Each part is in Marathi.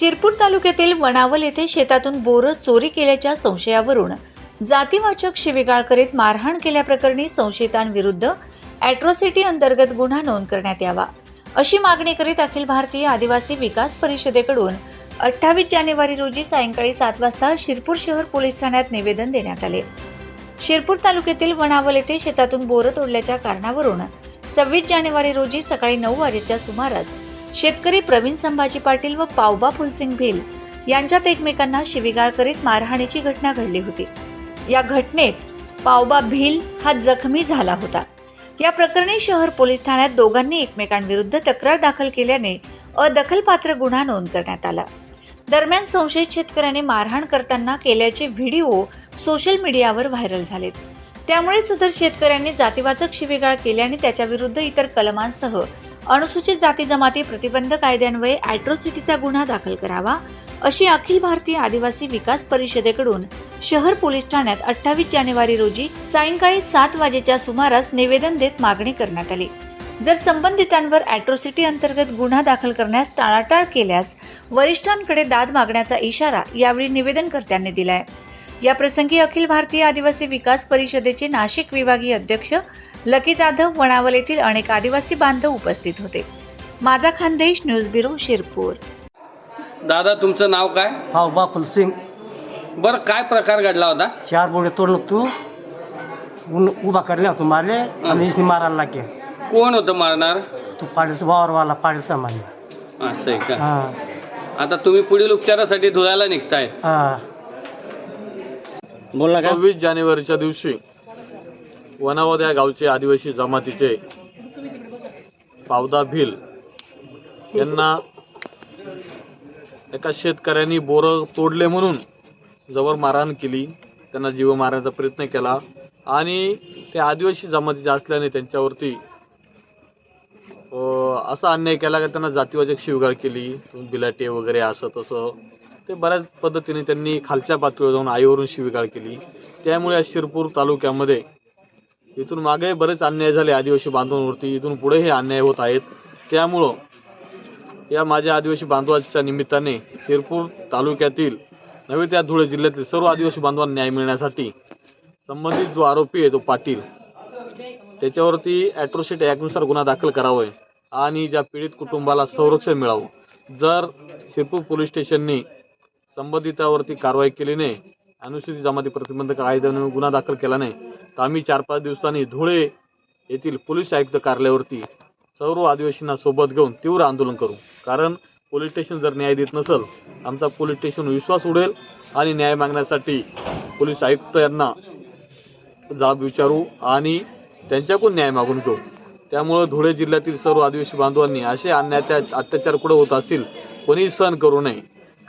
शिरपूर तालुक्यातील वणावल येथे शेतातून बोरं चोरी केल्याच्या संशयावरून जातीवाचक शिवीगाळ करीत मारहाण केल्याप्रकरणी संशयितांविरुद्ध अॅट्रॉसिटी अंतर्गत गुन्हा नोंद करण्यात यावा अशी मागणी करीत अखिल भारतीय आदिवासी विकास परिषदेकडून अठ्ठावीस जानेवारी रोजी सायंकाळी सात वाजता शिरपूर शहर पोलीस ठाण्यात निवेदन देण्यात आले. शिरपूर तालुक्यातील वणावल येथे शेतातून बोरं तोडल्याच्या कारणावरून सव्वीस जानेवारी रोजी सकाळी नऊ वाजेच्या सुमारास शेतकरी प्रवीण संभाजी पाटील व पावबा फुलसिंग भिल यांच्यात एकमेकांना शिवीगाळ करीत मारहाणीची घटना घडली होती. या घटनेत पावबा भिल हा जखमी झाला होता. या प्रकरणी शहर पोलीस ठाण्यात दोघांनी एकमेकांविरुद्ध तक्रार दाखल केल्याने अदखलपात्र गुन्हा नोंद करण्यात आला. दरम्यान संशयित शेतकऱ्याने मारहाण करताना केल्याचे व्हिडिओ सोशल मीडियावर व्हायरल झालेत. त्यामुळे सदर शेतकऱ्यांनी जातीवाचक शिवीगाळ केल्याने त्याच्याविरुद्ध इतर कलमांसह अनुसूचित जाती जमाती प्रतिबंध कायद्यान्वये अॅट्रॉसिटीचा गुन्हा दाखल करावा अशी अखिल भारतीय आदिवासी विकास परिषदेकडून शहर पोलीस ठाण्यात अठ्ठावीस जानेवारी रोजी सायंकाळी सात वाजेच्या सुमारास निवेदन देत मागणी करण्यात आली. जर संबंधितांवर अॅट्रॉसिटी अंतर्गत गुन्हा दाखल करण्यास टाळाटाळ केल्यास वरिष्ठांकडे दाद मागण्याचा इशारा यावेळी निवेदनकर्त्यांनी दिलाय. या प्रसंगी अखिल भारतीय आदिवासी विकास परिषदेचे नाशिक विभागीय अध्यक्ष लकी जाधव वणावल येथील अनेक आदिवासी बांधव उपस्थित होते. माझा खानदेश न्यूज ब्युरो शिरपूर. दादा तुमचं नाव काय? हा बा फुलसिंग बरं काय प्रकार घडला होता? चार बोडे तोडून तू उन उभा करले होतो मारले आणि इसने मारायला लागे कोण होतं मारणार? तू पाडीस वावरवाला पाडीस मारले. असं आहे का? हा. आता तुम्ही पुढील उपचारासाठी धुळ्याला निघताय. हा. बोला सव्वीस जानेवारीच्या दिवशी वनावद या गावचे आदिवासी जमातीचे पावदा भिल यांना एका शेतकऱ्यांनी बोरं तोडले म्हणून जवळ मारहाण केली. त्यांना जीव मारण्याचा प्रयत्न केला आणि ते आदिवासी जमातीचे असल्याने त्यांच्यावरती असा अन्याय केला की त्यांना जातीवाचक शिवगाळ केली. बिलाटे वगैरे असं तसं. ते बऱ्याच पद्धतीने त्यांनी खालच्या पातळीवर जाऊन आईवरून शिवगाळ केली. त्यामुळे या शिरपूर तालुक्यामध्ये इथून मागे बरेच अन्याय झाले आदिवासी बांधवांवरती. इथून पुढे हे अन्याय होत आहेत. त्यामुळं या माझ्या आदिवासी बांधवाच्या निमित्ताने शिरपूर तालुक्यातील नव्हे त्या धुळे जिल्ह्यातील सर्व आदिवासी बांधवांना न्याय मिळण्यासाठी संबंधित जो आरोपी आहे तो पाटील त्याच्यावरती ॲट्रोसिटी ॲक्टनुसार गुन्हा दाखल करावा आहे आणि ज्या पीडित कुटुंबाला संरक्षण मिळावं. जर शिरपूर पोलीस स्टेशनने संबंधितावरती कारवाई केली नाही अनुसूचित जमाती प्रतिबंधक कायद्याने गुन्हा दाखल केला नाही. तर आम्ही चार पाच दिवसांनी धुळे येथील पोलीस आयुक्त कार्यालयावरती सर्व आदिवासींना सोबत घेऊन तीव्र आंदोलन करू. कारण पोलीस स्टेशन जर न्याय देत नसेल आमचा पोलीस स्टेशन विश्वास उडेल आणि न्याय मागण्यासाठी पोलीस आयुक्त यांना जाब विचारू आणि त्यांच्याकडून न्याय मागून घेऊ. त्यामुळं धुळे जिल्ह्यातील सर्व आदिवासी बांधवांनी असे अन्याय अत्याचार कुठे होत असतील कोणीही सहन करू नये.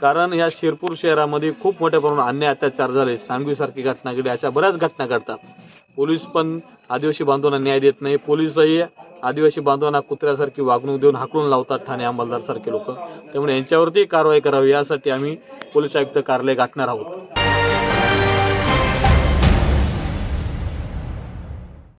कारण या शिरपूर शहरामध्ये खूप मोठ्या प्रमाणात अन्याय अत्याचार झाले. सांगवीसारखी घटना घडली अशा बऱ्याच घटना घडतात. पोलीस पण आदिवासी बांधवांना न्याय देत नाही. पोलीसही आदिवासी बांधवांना कुत्र्यासारखी वागणूक देऊन हाकलून लावतात ठाणे अंमलदारसारखे लोक. त्यामुळे यांच्यावरती कारवाई करावी यासाठी आम्ही पोलीस आयुक्त कार्यालय गाठणार आहोत.